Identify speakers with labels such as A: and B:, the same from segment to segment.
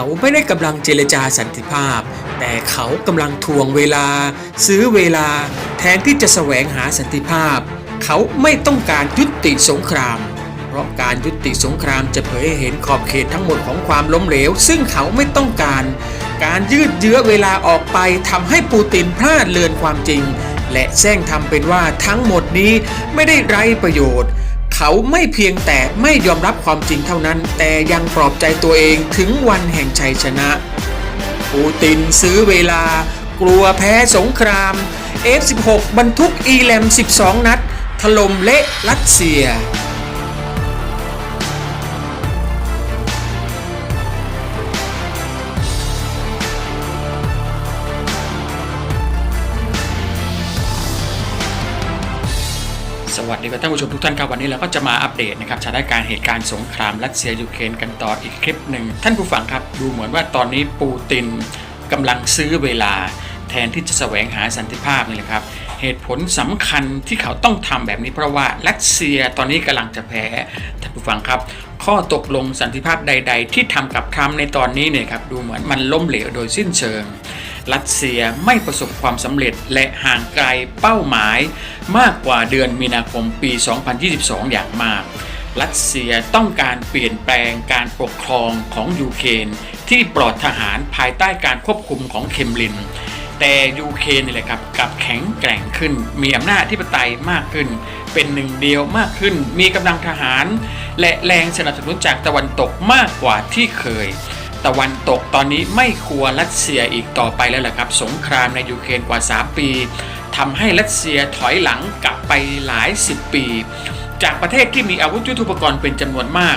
A: เขาไม่ได้กำลังเจรจาสันติภาพ แต่เขากำลังทวงเวลา ซื้อเวลา แทนที่จะแสวงหาสันติภาพ เขาไม่ต้องการยุติสงคราม เพราะการยุติสงครามจะเผยให้เห็นขอบเขตทั้งหมดของความล้มเหลว ซึ่งเขาไม่ต้องการ การยืดเยื้อเวลาออกไปทำให้ปูตินพลาดเลือนความจริง และแซงทำเป็นว่าทั้งหมดนี้ไม่ได้ไร้ประโยชน์ เขาไม่เพียงแต่ไม่ยอมรับความจริงเท่านั้น แต่ยังปลอบใจตัวเองถึงวันแห่งชัยชนะ ปูตินซื้อเวลา กลัวแพ้สงคราม F16 บรรทุกอีแลม 12 นัด ถล่มเละรัสเซีย ดีครับท่านผู้ชมทุกท่านครับวันนี้เราก็จะมาอัปเดตนะครับสถานการณ์เหตุการณ์สงครามรัสเซียยูเครนกันต่ออีกคลิปหนึ่งท่านผู้ฟังครับดูเหมือนว่าตอนนี้ปูตินกำลังซื้อเวลา แทนที่จะแสวงหาสันติภาพนี่แหละครับเหตุผลสำคัญที่เขาต้องทำแบบนี้เพราะว่ารัสเซียตอนนี้กำลังจะแพ้ท่านผู้ฟังครับ ข้อตกลงสันติภาพใด ๆ ที่ทำกับทรัมป์ในตอนนี้เนี่ยครับดูเหมือนมันล้มเหลวโดยสิ้นเชิง รัสเซียไม่ประสบความสำเร็จและห่างไกลเป้าหมาย มากกว่าเดือนมีนาคมปี 2022 อย่างมากรัสเซียต้องการเปลี่ยนแปลงการปกครองของยูเครนที่ปลอดทหารภายใต้การควบคุมของเคมลิน แต่ยูเครนนี่แหละครับกับแข็งแกร่งขึ้น มีอำนาจที่ปไตยมากขึ้น เป็นหนึ่งเดียวมากขึ้น มีกำลังทหาร และแรงสนับสนุนจากตะวันตกมากกว่าที่เคย ตะวันตกตอนนี้ไม่กลัวรัสเซียอีกต่อไปแล้วล่ะครับ สงครามในยูเครนกว่า 3 ปีทำให้รัสเซียถอยหลังกลับไปหลาย 10 ปี จากประเทศที่มีอาวุธยุทโธปกรณ์เป็นจำนวนมาก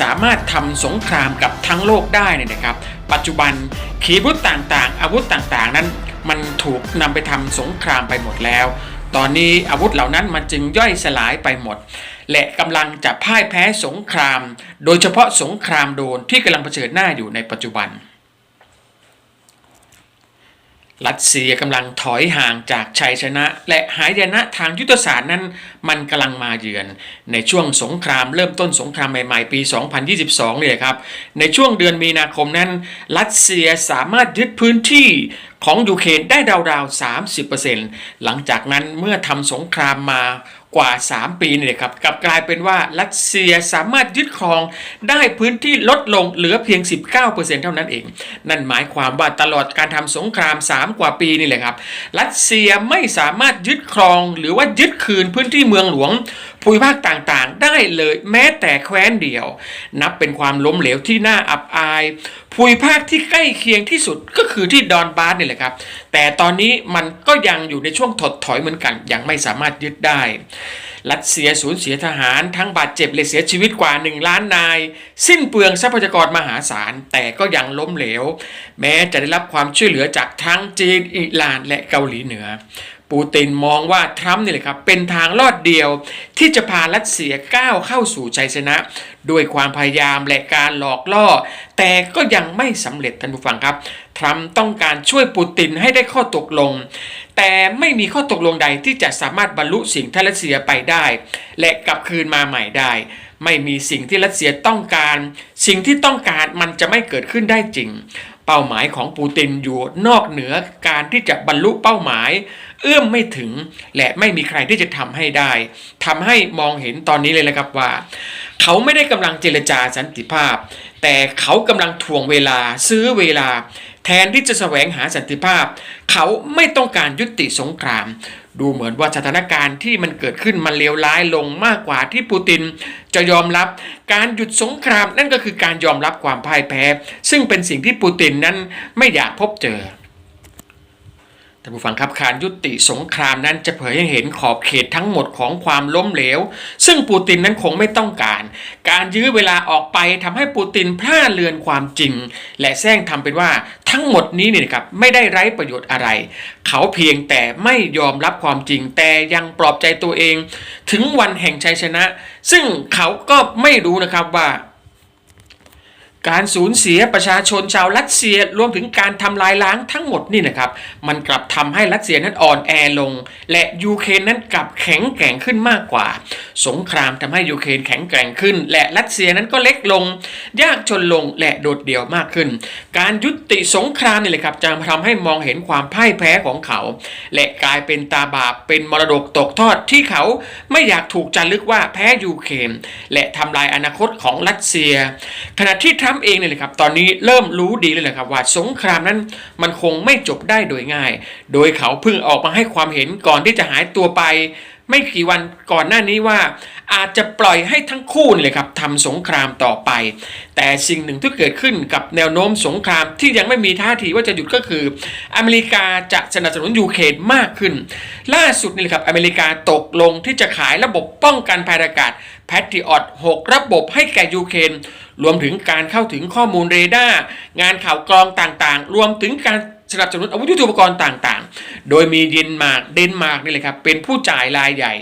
A: สามารถทำสงครามกับทั้งโลกได้เนี่ยนะครับ ปัจจุบันขีปนาวุธต่างๆ อาวุธต่างๆ นั้นมันถูกนำไปทำสงครามไปหมดแล้ว ตอนนี้อาวุธเหล่านั้นมันจึงย่อยสลายไปหมด และกำลังจะพ่ายแพ้สงคราม โดยเฉพาะสงครามโดนที่กำลังเผชิญหน้าอยู่ในปัจจุบัน รัสเซียกำลังถอยห่างจากชัยชนะ และหายนะทางยุทธศาสตร์นั้น มันกำลังมาเยือน ในช่วงสงครามเริ่มต้นสงครามใหม่ๆ ปี 2022เนี่ยครับ ในช่วงเดือนมีนาคมนั้น รัสเซียสามารถยึดพื้นที่ ของยูเครนได้ราวๆ 30%หลังจากนั้นเมื่อทำสงครามมากว่า 3 ปีนี่ครับกลับกลายเป็นว่ารัสเซียสามารถยึดครองได้พื้นที่ลดลงเหลือเพียง 19%เท่านั้นเอง นั่นหมายความว่าตลอดการทำสงคราม 3 กว่าปีนี่แหละครับ รัสเซียไม่สามารถยึดครองหรือว่ายึดคืนพื้นที่เมืองหลวง ภูมิภาคต่างๆ ได้เลยแม้แต่แคว้นเดียว นับเป็นความล้มเหลวที่น่าอับอายภูมิภาคที่ใกล้เคียงที่สุดก็คือที่ดอนบาสนี่แหละครับ แต่ตอนนี้มันก็ยังอยู่ในช่วงถดถอยเหมือนกัน ยังไม่สามารถยึดได้ รัสเซียสูญเสียทหารทั้งบาดเจ็บและเสียชีวิตกว่า 1 ล้านนาย สิ้นเปลืองทรัพยากรมหาศาล แต่ก็ยังล้มเหลว แม้จะได้รับความช่วยเหลือจากทั้งจีนอิหร่านและเกาหลีเหนือ ปูตินมองว่าทรัมป์นี่แหละครับเป็นทางลอดเดียวที่จะพารัสเซียก้าวเข้าสู่ชัยชนะ ด้วยความพยายามและการหลอกล่อ แต่ก็ยังไม่สำเร็จท่านผู้ฟังครับ ทรัมป์ต้องการช่วยปูตินให้ได้ข้อตกลง แต่ไม่มีข้อตกลงใดที่จะสามารถบรรลุสิ่งที่รัสเซียไปได้ และกลับคืนมาใหม่ได้ ไม่มีสิ่งที่รัสเซียต้องการ สิ่งที่ต้องการมันจะไม่เกิดขึ้นได้จริง เป้าหมายของปูตินอยู่นอกเหนือการที่จะบรรลุเป้าหมาย เอื้อมไม่ถึง และไม่มีใครที่จะทำให้ได้ทำให้มองเห็นตอนนี้เลยนะครับว่า เขาไม่ได้กำลังเจรจาสันติภาพ แต่เขากำลังทวงเวลาซื้อเวลา แทนที่จะแสวงหาสันติภาพ เขาไม่ต้องการยุติสงคราม ดูเหมือนว่าสถานการณ์ที่มันเกิดขึ้นมันเลวร้ายลงมากกว่าที่ปูตินจะยอมรับการหยุดสงครามนั่นก็คือการยอมรับความพ่ายแพ้ ซึ่งเป็นสิ่งที่ปูตินนั้นไม่อยากพบเจอ ท่านผู้ฟังครับการยุติสงครามนั้นจะเผยให้เห็นขอบเขตทั้งหมดของความล้มเหลว ซึ่งปูตินนั้นคงไม่ต้องการ การยื้อเวลาออกไปทำให้ปูตินพลาดเลือนความจริง และแซงทำเป็นว่าทั้งหมดนี้เนี่ยครับไม่ได้ไร้ประโยชน์อะไร เขาเพียงแต่ไม่ยอมรับความจริง แต่ยังปลอบใจตัวเอง ถึงวันแห่งชัยชนะ ซึ่งเขาก็ไม่รู้นะครับว่า การสูญเสียประชาชนชาวรัสเซียรวมถึงการทำลายล้างทั้งหมดนี่นะครับ มันกลับทำให้รัสเซียนั้นอ่อนแอลง และยูเครนนั้นกลับแข็งแกร่งขึ้นมากกว่า สงครามทำให้ยูเครนแข็งแกร่งขึ้น และรัสเซียนั้นก็เล็กลง ยากจนลงและโดดเดี่ยวมากขึ้น การยุติสงครามนี่แหละครับจะทำให้มองเห็นความพ่ายแพ้ของเขา และกลายเป็นตาบาปเป็นมรดกตกทอดที่เขาไม่อยากถูกจารึกว่าแพ้ยูเครนและทำลายอนาคตของรัสเซีย ขณะที่ทรัมป์เองเนี่ยแหละครับตอนนี้เริ่มรู้ดีเลยแหละครับว่าสงครามนั้นมันคงไม่จบได้โดยง่าย โดยเขาเพิ่งออกมาให้ความเห็นก่อนที่จะหายตัวไป ไม่กี่วันก่อนหน้านี้ว่า อาจจะปล่อยให้ทั้งคู่นี่เลยครับทำสงครามต่อไป แต่สิ่งหนึ่งที่เกิดขึ้นกับแนวโน้มสงครามที่ยังไม่มีท่าทีว่าจะหยุดก็คือ อเมริกาจะสนับสนุนยูเครนมากขึ้น ล่าสุดนี่แหละครับอเมริกาตกลงที่จะขายระบบป้องกันภัยอากาศ Patriot 6ระบบให้แก่ยูเครนรวมถึงการเข้าถึงข้อมูลเรดาร์งานข่าวกรองต่างๆ รวมถึงการ สนับสนุนอาวุธยุทโธปกรณ์ต่างๆ โดยมีเดนมาร์กเดนมาร์กนี่เลยครับเป็นผู้จ่ายรายใหญ่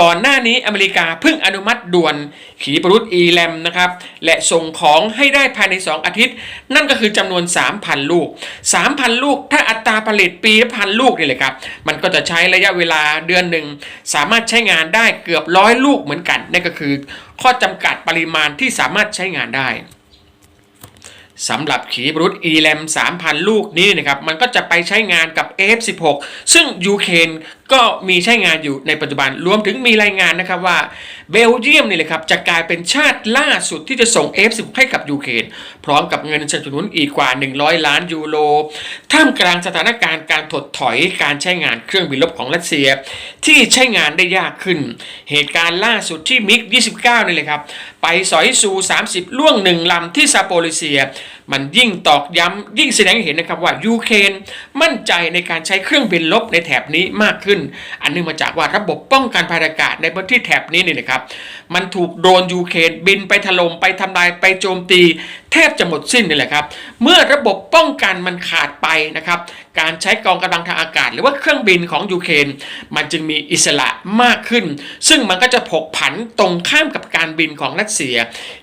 A: ก่อนหน้านี้อเมริกาเพิ่งอนุมัติด่วนขีปนาวุธอีแลมนะครับและส่งของให้ได้ภายใน 2 อาทิตย์ นั่นก็คือจำนวน 3,000 ลูก 3,000 ลูก ถ้าอัตราผลิตปีละพันลูกนี่เลยครับมันก็จะใช้ระยะเวลาเดือนหนึ่งสามารถใช้งานได้เกือบร้อยลูกเหมือนกันนั่นก็คือ ข้อจำกัดปริมาณที่สามารถใช้งานได้ สำหรับขีปนาวุธ ELAM 3,000 ลูกนี้นะครับมันก็จะไปใช้งานกับ F16 ซึ่งยูเครนก็มีใช้งานอยู่ในปัจจุบันรวมถึงมีรายงานนะครับว่าเบลเยียมนี่แหละครับจะกลายเป็นชาติล่าสุดที่จะส่ง F16 ให้กับยูเครนพร้อมกับเงินสนับสนุนอีกกว่า 100 ล้านยูโรท่ามกลางสถานการณ์การถดถอยการใช้งานเครื่องบินรบของรัสเซีย ที่ใช้งานได้ยากขึ้น เหตุการณ์ล่าสุดที่มิก29นี่เลยครับ ไปสอยซู 30 ล่วงหนึ่งลำที่ซาโปลิเซีย มันยิ่งตอกย้ำยิ่งแสดงให้เห็นนะครับว่ายูเครนมั่นใจในการใช้เครื่องบินลบในแถบนี้มากขึ้น อันนื่องมาจากว่าระบบป้องกันภัยอากาศในพื้นที่แถบนี้นี่นะครับ มันถูกโดรนยูเครนบินไปถล่มไปทำลายไปโจมตี แทบจะหมดสิ้นนี่แหละครับ เมื่อระบบป้องกันมันขาดไปนะครับ การใช้กองกำลังทางอากาศ หรือว่าเครื่องบินของยูเครนมันจึงมีอิสระมากขึ้น ซึ่งมันก็จะผกผันตรงข้ามกับการบินของรัสเซีย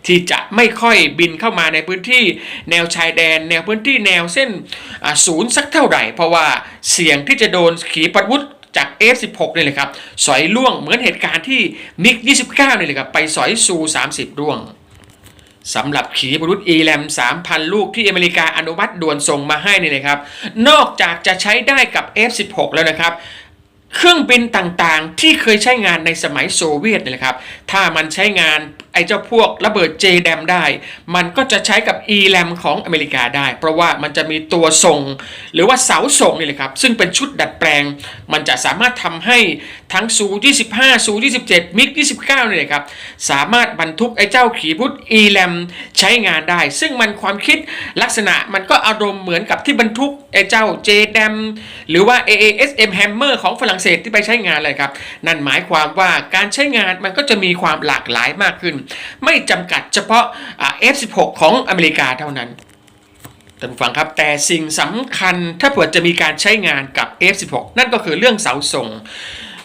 A: ที่จะไม่ค่อยบินเข้ามาในพื้นที่แนวชายแดน แนวพื้นที่แนวเส้นศูนย์สักเท่าไหร่ เพราะว่าเสี่ยงที่จะโดนขีปนาวุธจาก F16 นี่เลยครับ สอยล่วงเหมือนเหตุการณ์ที่มิก 29 นี่เลยครับ ไปสอยซู 30 ร่วงสำหรับขีปนาวุธอีแลม 3,000 ลูกที่อเมริกาอนุมัติด่วนส่งมาให้นี่นะครับ นอกจากจะใช้ได้กับ F16 แล้วนะครับเครื่องบินต่างๆ ที่เคยใช้งานในสมัยโซเวียตนี่แหละครับ ถ้ามันใช้งาน ไอ้เจ้าพวกระเบิด JDAM ได้ มันก็จะใช้กับ ELAM ของอเมริกาได้ เพราะว่ามันจะมีตัวส่ง หรือว่าเสาส่งนี่แหละครับ ซึ่งเป็นชุดดัดแปลง มันจะสามารถทำให้ทั้งซู25ซู27มิก29นี่แหละครับ สามารถบรรทุกไอ้เจ้าขีพุทธ ELAM ใช้งานได้ ซึ่งมันความคิดลักษณะมันก็อารมณ์เหมือนกับที่บรรทุกไอ้เจ้า JDAM หรือว่า AASM Hammer ของฝรั่งเศสที่ไปใช้งานเลยครับ นั่นหมายความว่าการใช้งานมันก็จะมีความหลากหลายมากขึ้นไม่จำกัดเฉพาะ F16 ของอเมริกาเท่านั้นท่านผู้ฟังครับ แต่สิ่งสำคัญถ้าเผื่อจะมีการใช้งานกับ F16 นั่นก็คือเรื่องเสาส่ง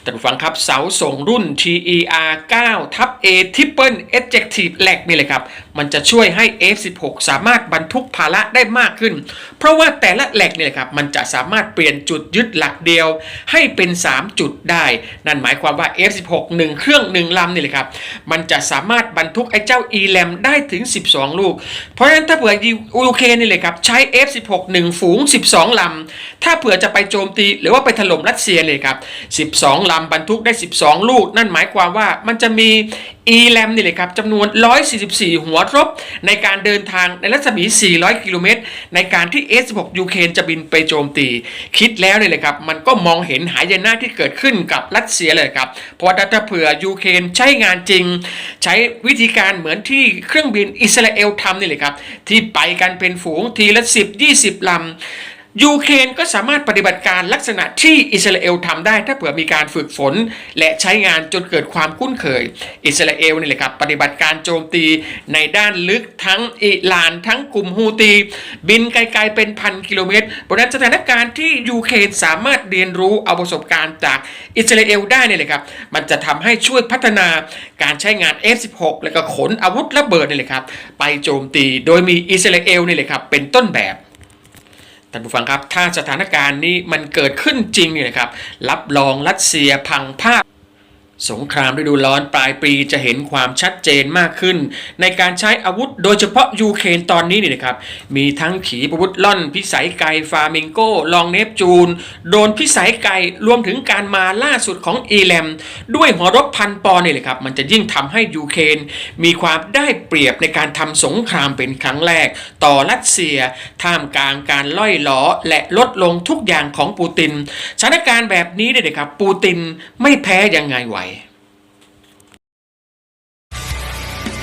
A: ท่านผู้ฟังครับเสาส่งรุ่น TER 9ทับ A Triple Ejective Lag นี่เลยครับ มันจะช่วยให้ F16 สามารถบรรทุกภาระได้มากขึ้น เพราะว่าแต่ละแหลกเนี่ยครับมันจะสามารถเปลี่ยนจุดยึดหลักเดียว ให้เป็น 3 จุดได้ นั่นหมายความว่า F16 1 เครื่อง 1ลำนี่เลยครับมันจะสามารถบรรทุกไอ้เจ้า ELAM ได้ถึง 12 ลูก เพราะฉะนั้นถ้าเผื่อยูเคนี่เลยครับใช้ F16 1 ฝูง 12 ลำ ถ้าเผื่อจะไปโจมตีหรือว่าไปถล่มรัสเซียเลยครับ 12 ลำบรรทุกได้ 12 ลูก นั่นหมายความว่ามันจะมี ELAM นี่เลยครับจำนวน 144 หัวรบ ในการเดินทางในรัศมี 400 กิโลเมตร ในการที่ S16 ยูเครนจะบินไปโจมตี คิดแล้วเนี่ยเลยครับ มันก็มองเห็นหายนะที่เกิดขึ้นกับรัสเซียเลยครับ เพราะว่าถ้าเผื่อยูเครนใช้งานจริง ใช้วิธีการเหมือนที่เครื่องบินอิสราเอลทำนี่เลยครับ ที่ไปกันเป็นฝูงทีละ 10 20ลำ ยูเครนก็สามารถปฏิบัติการลักษณะที่อิสราเอลทำได้ ถ้าเผื่อมีการฝึกฝน และใช้งานจนเกิดความคุ้นเคย อิสราเอลนี่แหละครับปฏิบัติการโจมตีในด้านลึกทั้งอิหร่านทั้งกลุ่มฮูตี บินไกลๆเป็นพันกิโลเมตรเพราะฉะนั้นสถานการณ์ที่ยูเครนสามารถเรียนรู้เอาประสบการณ์จากอิสราเอลได้นี่ยเลยครับมันจะทำให้ช่วยพัฒนาการใช้งาน F16 แล้วก็ขนอาวุธระเบิดนี่เลยครับไปโจมตีโดยมีอิสราเอลนี่เลยครับเป็นต้นแบบ ท่านผู้ฟังครับ ถ้าสถานการณ์นี้มันเกิดขึ้นจริงเนี่ยนะครับ รับรองรัสเซียพังภาพ สงครามฤดูร้อนปลายปีจะเห็นความชัดเจนมากขึ้น ในการใช้อาวุธโดยเฉพาะยูเครนตอนนี้นี่นะครับ มีทั้งขีปนาวุธล่อน พิสัยไกฟามิงโก ลองเนปจูน โดนพิสัยไกรวมถึงการมาล่าสุดของอีแลม ด้วยหัวรบพันปอนด์เนี่ยเลยครับ มันจะยิ่งทำให้ยูเครนมีความได้เปรียบในการทำสงครามเป็นครั้งแรก ต่อรัสเซีย ท่ามกลางการล่อยล้อและลดลงทุกอย่างของปูตินสถานการณ์แบบนี้เนี่ยนะครับปูตินไม่แพ้ยังไงไหว